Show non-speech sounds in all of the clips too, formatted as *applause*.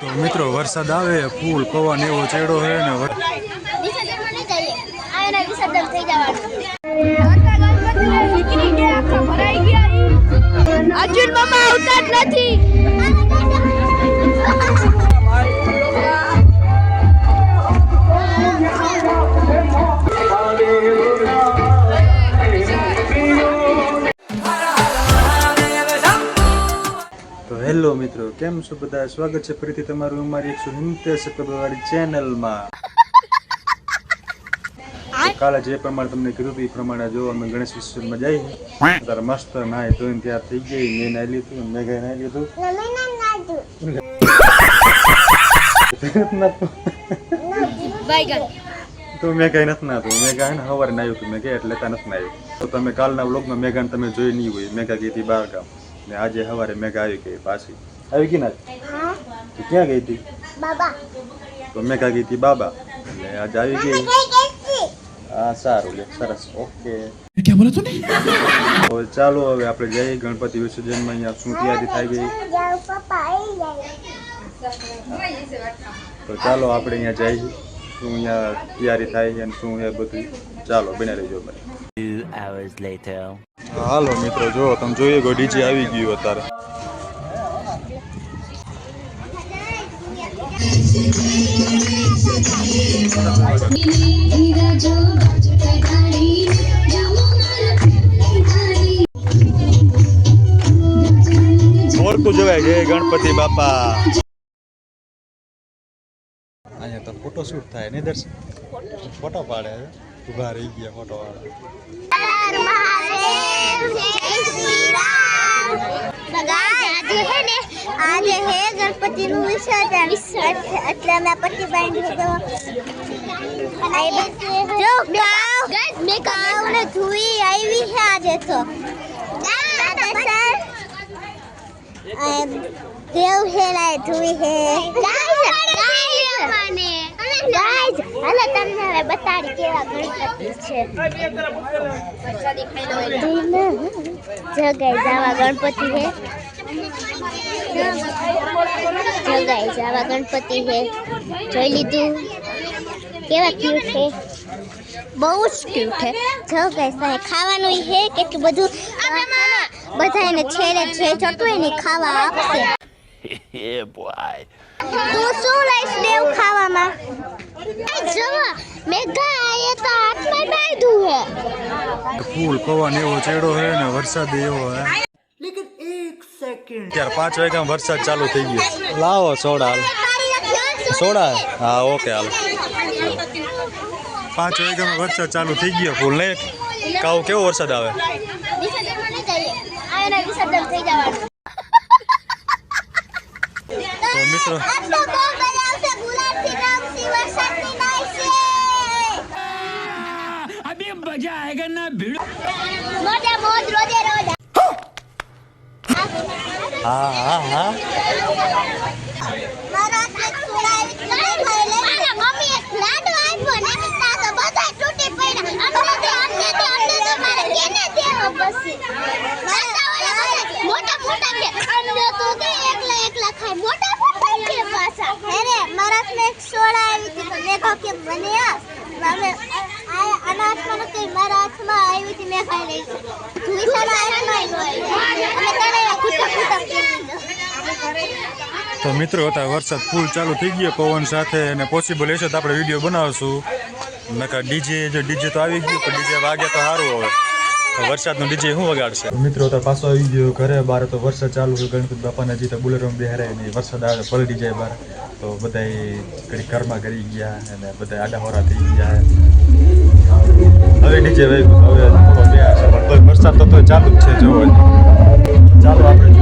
તો મિત્રો વરસાદ આવે ફૂલ પવન એવો ચેડો છે ને અર્જુન મામા આવતા નથી. કેમ છો બધા? સ્વાગત છે ફરીથી તમારું અમારી એકસો સિત્તેર સબસ્ક્રાઇબરવાળી ચેનલમાં કાલે જે પ્રમાણે તમને કીધું હતું એ પ્રમાણે જો અમે ગણેશ વિસર્જનમાં જઈએ. ત્યારે મસ્ત નાય ધોઈને તૈયાર થઈ ગઈ મેં નાઈ લીધું મેઘાએ નાઈ લીધું. તો મેં કઈ નથી નાતું મેઘા હે ને સવારે નાયું હતું મેં કે એટલે ત્યાં નથી નાયું તો તમે કાલના વ્લોગમાં મેઘાને તમે જોઈ નહીં હોય. મેઘા ગઈ હતી બહાર ગામ. ને આજે સવારે મેઘા આવી ગઈ પાછી. આવી ગઈ ના? તું ક્યાં ગઈ હતી? બાબા. મમ્મી કા ગઈ હતી? બાબા. એટલે આજ આવી ગઈ. હા સારું. લે સરસ. ઓકે. ક્યાં બોલે તું હવે ચાલો હવે આપણે જઈએ ગણપતિ વિસર્જનમાં. અહીંયા શું તૈયારી થઈ ગઈ? તો ચાલો આપણે અહીંયા જઈએ. શું અહીંયા તૈયારી થાય અને શું એ બધું. ચાલો બને રહેજો મને હાલો મિત્રો જો તમે જોઈએ ગો ડીજે આવી ગયું અત્યારે. ઓળખું જોવાય જય ગણપતિ બાપા અહીંયા તો ફોટો શૂટ થાય નહીં દર્શન ફોટો પાડે ઉભા રહી ગયા ફોટો વાળા આજે હે ને આજે હે ગણપતિ નું વિસર્જન એટલે અમે પટ્ટી બાંધી તો જો ગાવ મે ગાવ ને ધુઈ આવી છે આજે તો દેવ હે ને ધુઈ હે ગાઈઝ હાલો તમને હવે બતાડી કેવા ગણપતિ છે. જગાઈ જાવા ગણપતિ હે. જગાઈ જાવા ગણપતિ હે. જોઈ લીધું? કેવા ક્યુટ છે બહુ જ ક્યુટ છે જો ગાઈસ ખાવાનું છે કેટલું બધું બધા એને છેડે છે જતું એને ખાવા આપશે. *laughs* તું શું લઈશ દેવ ખાવામાં? ફૂલ પવન એવો ચેડો હે ને વરસાદ એવો હે ત્યારે પાંચ વાગ્યા વરસાદ ચાલુ થઈ ગયો. લાવો સોડા હાલ સોડા હા ઓકે હાલ. પાંચ વાગ્યામાં વરસાદ ચાલુ થઈ ગયો ફૂલ ને કાવ કેવો વરસાદ આવે? તો નહીં અરે મારા હાથમાં એક સોડા આવી હતી તો મેં કહ્યું કે મને આ અમે આ આના હાથમાં નથી મારા હાથમાં આવી હતી મેં ખાઈ લઈ ધુઈસાના હાથમાં આવી અમે તને ખૂટા ખૂટા પી લીધો તો મિત્રો હતા વરસાદ ફૂલ ચાલુ થઈ ગયો, પવન સાથે, અને પોસિબલ હશે તો આપણે વીડિયો બનાવશું. નકા ડીજે જો ડીજે તો આવી ગયું, પણ ડીજે વાગે તો સારું હવે. વરસાદનું ડીજે શું વગાડશે? મિત્રો તો પાછો આવી ગયો ઘરે, બાર તો વરસાદ ચાલુ છે. ગણપતિ બાપાના જે તો બુલેરોમાં બેહરાય નહીં વરસાદ આવે પલટી જાય બહાર તો બધા ઘડી ઘરમાં કરી ગયા, અને બધા આડાહોરા થઈ ગયા. હવે ડીજે હવે તોય વરસાદ તો ચાલુ જ છે, જોવો. ચાલો આપણે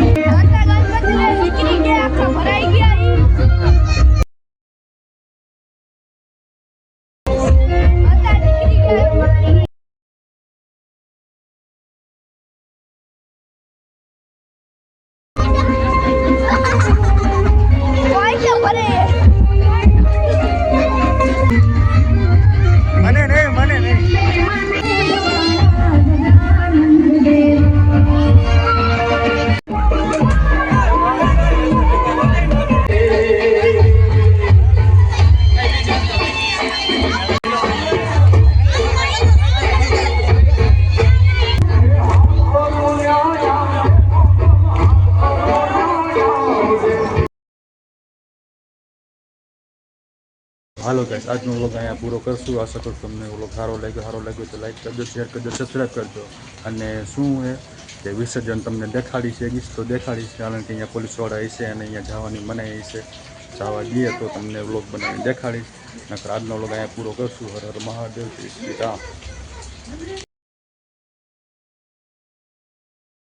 Hello guys આજનો વ્લોગ અહીંયા પૂરો કરશું. આશા કરું તમને વ્લોગ સારો લાગ્યો. સારો લાગ્યો તો લાઈક કરજો શેર કરજો સબસ્ક્રાઈબ કરજો. અને શું એ? કે વિસર્જન તમને દેખાડી છે ગીસ તો દેખાડી છે, કારણ કે અહીંયા પોલીસવાળા હશે અને અહીંયા જવાની મનાઈ છે જવા દઈએ તો તમને વ્લોગ બનાવીને દેખાડીશ. નકર આજનો વ્લોગ અહીંયા પૂરો કરશું. હર હર મહાદેવ શ્રી શ્રી રામ.